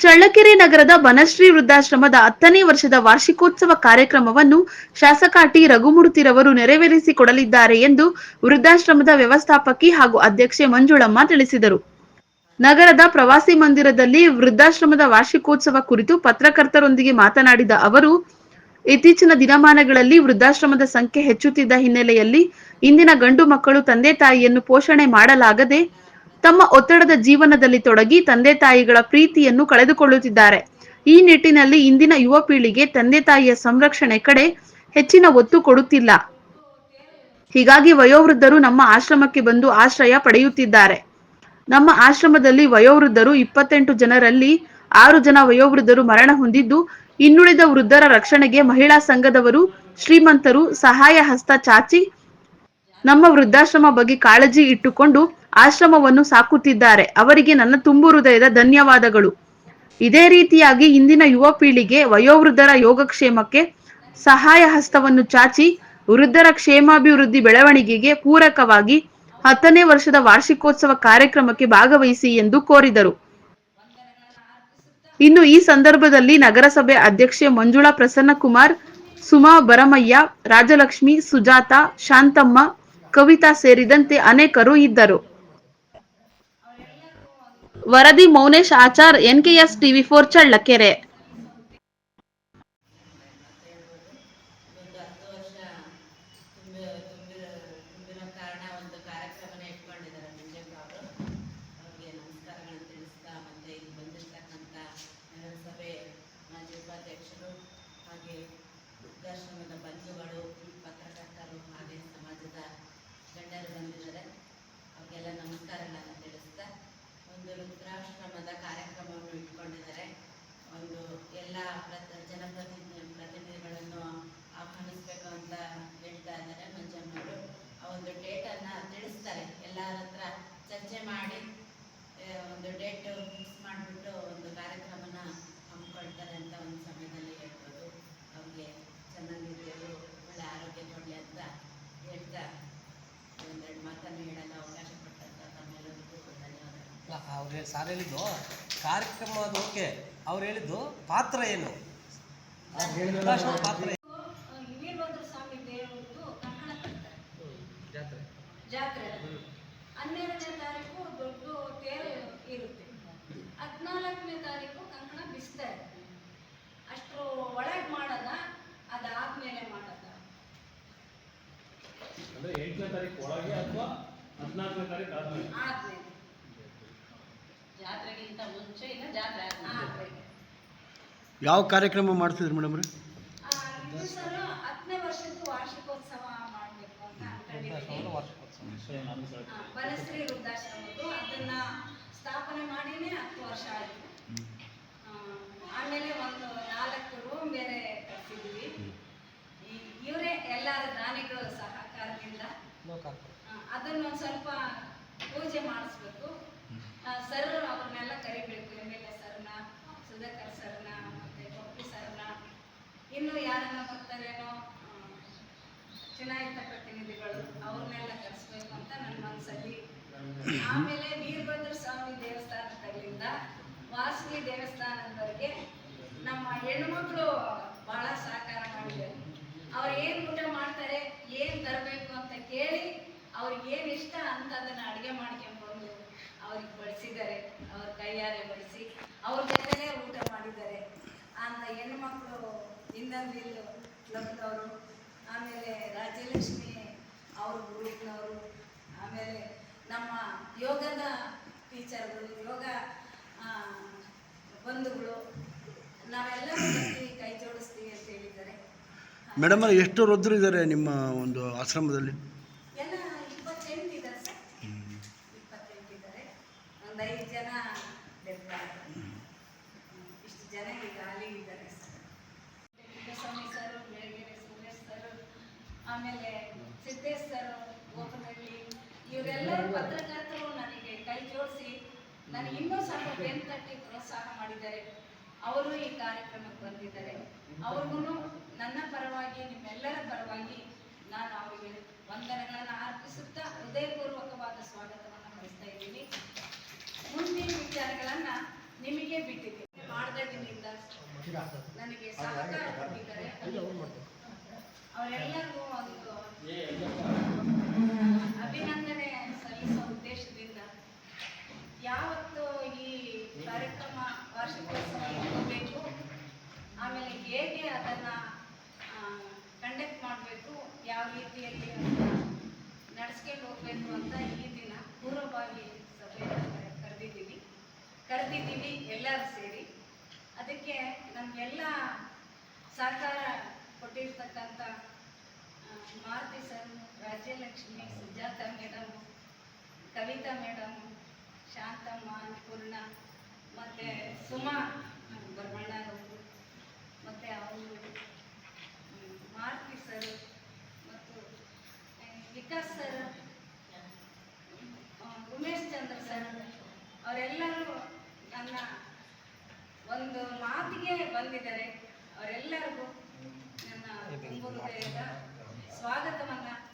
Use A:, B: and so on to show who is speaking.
A: ಚಳ್ಳಕೆರೆ ನಗರದ ಬನಶ್ರೀ ವೃದ್ಧಾಶ್ರಮದ ಹತ್ತನೇ ವರ್ಷದ ವಾರ್ಷಿಕೋತ್ಸವ ಕಾರ್ಯಕ್ರಮವನ್ನು ಶಾಸಕ ಟಿ ರಘುಮೂರ್ತಿರವರು ನೆರವೇರಿಸಿಕೊಡಲಿದ್ದಾರೆ ಎಂದು ವೃದ್ಧಾಶ್ರಮದ ವ್ಯವಸ್ಥಾಪಕಿ ಹಾಗೂ ಅಧ್ಯಕ್ಷೆ ಮಂಜುಳಮ್ಮ ತಿಳಿಸಿದರು. ನಗರದ ಪ್ರವಾಸಿ ಮಂದಿರದಲ್ಲಿ ವೃದ್ಧಾಶ್ರಮದ ವಾರ್ಷಿಕೋತ್ಸವ ಕುರಿತು ಪತ್ರಕರ್ತರೊಂದಿಗೆ ಮಾತನಾಡಿದ ಅವರು, ಇತ್ತೀಚಿನ ದಿನಮಾನಗಳಲ್ಲಿ ವೃದ್ಧಾಶ್ರಮದ ಸಂಖ್ಯೆ ಹೆಚ್ಚುತ್ತಿದ್ದ ಹಿನ್ನೆಲೆಯಲ್ಲಿ ಇಂದಿನ ಗಂಡು ಮಕ್ಕಳು ತಂದೆ ತಾಯಿಯನ್ನು ಪೋಷಣೆ ಮಾಡಲಾಗದೆ ತಮ್ಮ ಒತ್ತಡದ ಜೀವನದಲ್ಲಿ ತೊಡಗಿ ತಂದೆ ತಾಯಿಗಳ ಪ್ರೀತಿಯನ್ನು ಕಳೆದುಕೊಳ್ಳುತ್ತಿದ್ದಾರೆ. ಈ ನಿಟ್ಟಿನಲ್ಲಿ ಇಂದಿನ ಯುವ ಪೀಳಿಗೆ ತಂದೆ ತಾಯಿಯ ಸಂರಕ್ಷಣೆ ಕಡೆ ಹೆಚ್ಚಿನ ಒತ್ತು ಕೊಡುತ್ತಿಲ್ಲ. ಹೀಗಾಗಿ ವಯೋವೃದ್ಧರು ನಮ್ಮ ಆಶ್ರಮಕ್ಕೆ ಬಂದು ಆಶ್ರಯ ಪಡೆಯುತ್ತಿದ್ದಾರೆ. ನಮ್ಮ ಆಶ್ರಮದಲ್ಲಿ ವಯೋವೃದ್ಧರು ಇಪ್ಪತ್ತೆಂಟು ಜನರಲ್ಲಿ ಆರು ಜನ ವಯೋವೃದ್ಧರು ಮರಣ ಹೊಂದಿದ್ದು, ಇನ್ನುಳಿದ ವೃದ್ಧರ ರಕ್ಷಣೆಗೆ ಮಹಿಳಾ ಸಂಘದವರು, ಶ್ರೀಮಂತರು ಸಹಾಯ ಹಸ್ತ ಚಾಚಿ ನಮ್ಮ ವೃದ್ಧಾಶ್ರಮ ಬಗ್ಗೆ ಕಾಳಜಿ ಇಟ್ಟುಕೊಂಡು ಆಶ್ರಮವನ್ನು ಸಾಕುತ್ತಿದ್ದಾರೆ. ಅವರಿಗೆ ನನ್ನ ತುಂಬು ಹೃದಯದ ಧನ್ಯವಾದಗಳು. ಇದೇ ರೀತಿಯಾಗಿ ಇಂದಿನ ಯುವ ಪೀಳಿಗೆ ವಯೋವೃದ್ಧರ ಯೋಗಕ್ಷೇಮಕ್ಕೆ ಸಹಾಯ ಹಸ್ತವನ್ನು ಚಾಚಿ, ವೃದ್ಧರ ಕ್ಷೇಮಾಭಿವೃದ್ಧಿ ಬೆಳವಣಿಗೆಗೆ ಪೂರಕವಾಗಿ ಹತ್ತನೇ ವರ್ಷದ ವಾರ್ಷಿಕೋತ್ಸವ ಕಾರ್ಯಕ್ರಮಕ್ಕೆ ಭಾಗವಹಿಸಿ ಎಂದು ಕೋರಿದರು. ಇನ್ನು ಈ ಸಂದರ್ಭದಲ್ಲಿ ನಗರಸಭೆ ಅಧ್ಯಕ್ಷೆ ಮಂಜುಳಾ ಪ್ರಸನ್ನಕುಮಾರ್, ಸುಮಾ ಬರಮಯ್ಯ ರಾಜಲಕ್ಷ್ಮಿ, ಸುಜಾತ, ಶಾಂತಮ್ಮ, ಕವಿತಾ ಸೇರಿದಂತೆ ಅನೇಕರು ಇದ್ದರು. ವರದಿ Mounesh Achar NKS TV for Challakere.
B: ಹಾಗೆ ಸಮಾಜದ ಗಣ್ಯರು ಬಂದಿದ್ದಾರೆ. ಅವರಿಗೆಲ್ಲ ನಮಸ್ಕಾರಗಳನ್ನು ಒಂದು ರುದ್ರಾಶ್ರಮದ ಕಾರ್ಯಕ್ರಮವನ್ನು ಇಟ್ಕೊಂಡಿದ್ದಾರೆ. ಒಂದು ಎಲ್ಲ ಪ್ರತ ಜನಪ್ರತಿನಿಧಿ ಧನ್ಯವಾದಗಳು
C: ಹೇಳಿ ಸಾರ್ ಹೇಳಿದ್ದು ಕಾರ್ಯಕ್ರಮ ಅದು ಓಕೆ. ಅವ್ರು ಹೇಳಿದ್ದು ಪಾತ್ರ ಏನು? ಪಾತ್ರ?
D: ವೀರಭದ್ರ ಸ್ವಾಮಿ ದೇವರದ್ದು ಕಂಕಣ ಕಟ್ತಾರೆ.
C: ಜಾತ್ರೆ.
D: ಜಾತ್ರೆ. ಹನ್ನೆರಡನೇ ತಾರೀಕು ದೊಡ್ಡ ತೇರು ಇರುತ್ತೆ. ಹದಿನಾಲ್ಕನೇ ತಾರೀಕು ಕಂಕಣ ಬಿಸ್ತಾರೆ ಅಷ್ಟು ಒಳಗೆ ಮಾಡದ ಅದಾದ್ಮೇಲೆ ಮಾಡದ.
E: ಅಂದ್ರೆ ಎಂಟನೇ ತಾರೀಕು ಒಳಗೆ ಅಥವಾ ಹದಿನಾಲ್ಕನೇ ತಾರೀಕು ಆದ್ಮೇಲೆ?
D: ಆದ್ಮೇಲೆ.
B: ಜಾತ್ರೆಗಿಂತ ಮುಂಚೆ ಇಲ್ಲ ಜಾತ್ರೆ
D: ಆದ್ಮೇಲೆ
F: ಯಾವ ಕಾರ್ಯಕ್ರಮ ಮಾಡ್ತಿದ್ರು ಮೇಡಮ್ ರೀ
D: ಆ, ಇದು ಸರ್ ಹತ್ತನೇ ವರ್ಷದ್ದು ವಾರ್ಷಿಕೋತ್ಸವ ಮಾಡಬೇಕು ಅಂತ ಆ, ಬನಶ್ರೀ ವೃದ್ಧಾಶ್ರಮದ್ದು. ಅದನ್ನ ಸ್ಥಾಪನೆ ಮಾಡಿನೇ ಹತ್ತು ವರ್ಷ ಆಯಿತು. ಆಮೇಲೆ ಒಂದು ನಾಲ್ಕು ರೂಮ್ ಬೇರೆ ಇವರೇ ದಾನಿಗಳ ಸಹಕಾರದಿಂದ. ಆ, ಅದನ್ನ ಒಂದು ಸ್ವಲ್ಪ ಪೂಜೆ ಮಾಡಿಸ್ಬೇಕು. ಸರ್ ಅವ್ರನ್ನೆಲ್ಲ ಕರಿಬೇಕು. ಎಂ ಎಲ್ ಎ ಸರ್ನ, ಸುಧಾಕರ್ ಸರ್ನ, ಮತ್ತೆ ಕೊಪ್ಪಿ ಸರ್ನ. ಇನ್ನು ಯಾರನ್ನ ಬರ್ತಾರೇನೋ ಚುನಾಯಿತ ಪ್ರತಿನಿಧಿಗಳು ಅವ್ರನ್ನೆಲ್ಲ ಕರೆಸ್ಬೇಕು ಅಂತ ನನ್ನ ಮನಸ್ಸಲ್ಲಿ ಆಮೇಲೆ ವೀರಭದ್ರ ಸ್ವಾಮಿ ದೇವಸ್ಥಾನದಲ್ಲಿಂದ ವಾಸವಿ ದೇವಸ್ಥಾನದವರೆಗೆ ನಮ್ಮ ಹೆಣ್ಮಕ್ಳು ಬಹಳ ಸಹಕಾರ ಮಾಡಿದ್ದಾರೆ. ಅವ್ರು ಏನು ಊಟ ಮಾಡ್ತಾರೆ, ಏನು ತರಬೇಕು ಅಂತ ಕೇಳಿ ಅವ್ರಿಗೆ ಏನು ಇಷ್ಟ ಅಂತ ಅದನ್ನ ಅಡುಗೆ ಮಾಡ್ಕೊಂಡ್ಬಂದು ಅವ್ರಿಗೆ ಬಡಿಸಿದ್ದಾರೆ ಅವ್ರ ಕೈಯಾರೆ ಬಡಿಸಿ ಅವ್ರ ಜೊತೆನೇ ಊಟ ಮಾಡಿದ್ದಾರೆ. ಅಂತ ಹೆಣ್ಮಕ್ಳು ಇಂದಂದಿಲ್ ಕ್ಲಬ್ನವರು ಆಮೇಲೆ ರಾಜ್ಯಲಕ್ಷ್ಮಿ ಅವ್ರ ಗ್ರೂಪ್ನವರು ಆಮೇಲೆ ನಮ್ಮ ಯೋಗದ ಟೀಚರ್ಗಳು ಯೋಗ ಬಂಧುಗಳು ನಾವೆಲ್ಲ ಕೈ ಜೋಡಿಸ್ತೀವಿ ಅಂತ ಹೇಳಿದ್ದಾರೆ.
F: ಮೇಡಮ್ ಎಷ್ಟು ವೃದ್ಧರು ಇದ್ದಾರೆ ನಿಮ್ಮ ಒಂದು ಆಶ್ರಮದಲ್ಲಿ?
D: ಎಲ್ಲ ಇಪ್ಪತ್ತೆಂಟು ಇದ್ದಾರೆ ಸರ್. ಇಪ್ಪತ್ತೆಂಟು ಇದ್ದಾರೆ. ಒಂದು ಐದು ಜನ ಇಷ್ಟು ಜನ ಈಗ ಅಲ್ಲಿ ಇದ್ದಾರೆ sir. Swamy sir, Belagere Suresh sir, ಆಮೇಲೆ ಸಿದ್ದೇಶ್ ಸರ್ ಗೋಪನಹಳ್ಳಿ ಇವರೆಲ್ಲರೂ ಪತ್ರಕರ್ತರು ನನಗೆ ಕೈ ಜೋಡಿಸಿ ನನಗೆ ಇನ್ನೂ ಸ್ವಲ್ಪ ಬೆನ್ ತಟ್ಟಿ ಪ್ರೋತ್ಸಾಹ ಮಾಡಿದ್ದಾರೆ. ಅವರು ಈ ಕಾರ್ಯಕ್ರಮಕ್ಕೆ ಬಂದಿದ್ದಾರೆ. ಅವ್ರಿಗೂ ನನ್ನ ಪರವಾಗಿ, ನಿಮ್ಮೆಲ್ಲರ ಪರವಾಗಿ ನಾನು ಅವರಿಗೆ ವಂದನೆಗಳನ್ನು ಅರ್ಪಿಸುತ್ತಾ ಹೃದಯಪೂರ್ವಕವಾದ ಸ್ವಾಗತವನ್ನು ಬಯಸ್ತಾ ಇದ್ದೀನಿ. ಮುಂದಿನ ನಿಮಗೆ ಬಿಟ್ಟಿದ್ದೀನಿ. ನನಗೆ ಸಹಕಾರ ಕೊಟ್ಟಿದ್ದಾರೆ. ಅವರೆಲ್ಲರಿಗೂ ಒಂದು ಅಭಿನಂದನೆ ಸಲ್ಲಿಸೋ ಉದ್ದೇಶದಿಂದ ಯಾವತ್ತು ಈ ಕಾರ್ಯಕ್ರಮ ವಾರ್ಷಿಕೋತ್ಸವ ಇಟ್ಕೋಬೇಕು. ಆಮೇಲೆ ಹೇಗೆ ಅದನ್ನ ಕಂಡಕ್ಟ್ ಮಾಡಬೇಕು, ಯಾವ ರೀತಿಯಲ್ಲಿ ನಡೆಸ್ಕೊಂಡು ಹೋಗ್ಬೇಕು ಅಂತ ಈ ದಿನ ಪೂರ್ವಭಾವಿ ಸಭೆ ಕರೆದಿದ್ದೀವಿ ಎಲ್ಲರೂ ಸೇರಿ. ಅದಕ್ಕೆ ನಮಗೆಲ್ಲ ಸಹಕಾರ ಕೊಟ್ಟಿರ್ತಕ್ಕಂಥ Maruti sir, Rajyalakshmi, Sujata madam, Kavita madam, Shantamma Annapurna ಮತ್ತು ಸುಮಾ ಬರಮಣ್ಣರವರು ಮತ್ತು ಅವರು ಮಾರುತಿ ಸರ್, ಮತ್ತು ವಿಕಾಸ್ ಸರ್ ಉಮೇಶ್ ಚಂದ್ರ ಸರ್, ಅವರೆಲ್ಲರೂ ನನ್ನ ಒಂದು ಮಾತಿಗೆ ಬಂದಿದ್ದಾರೆ ಅವರೆಲ್ಲರಿಗೂ ನನ್ನ ತುಂಬ ಹೃದಯದ ಸ್ವಾಗತವನ್ನು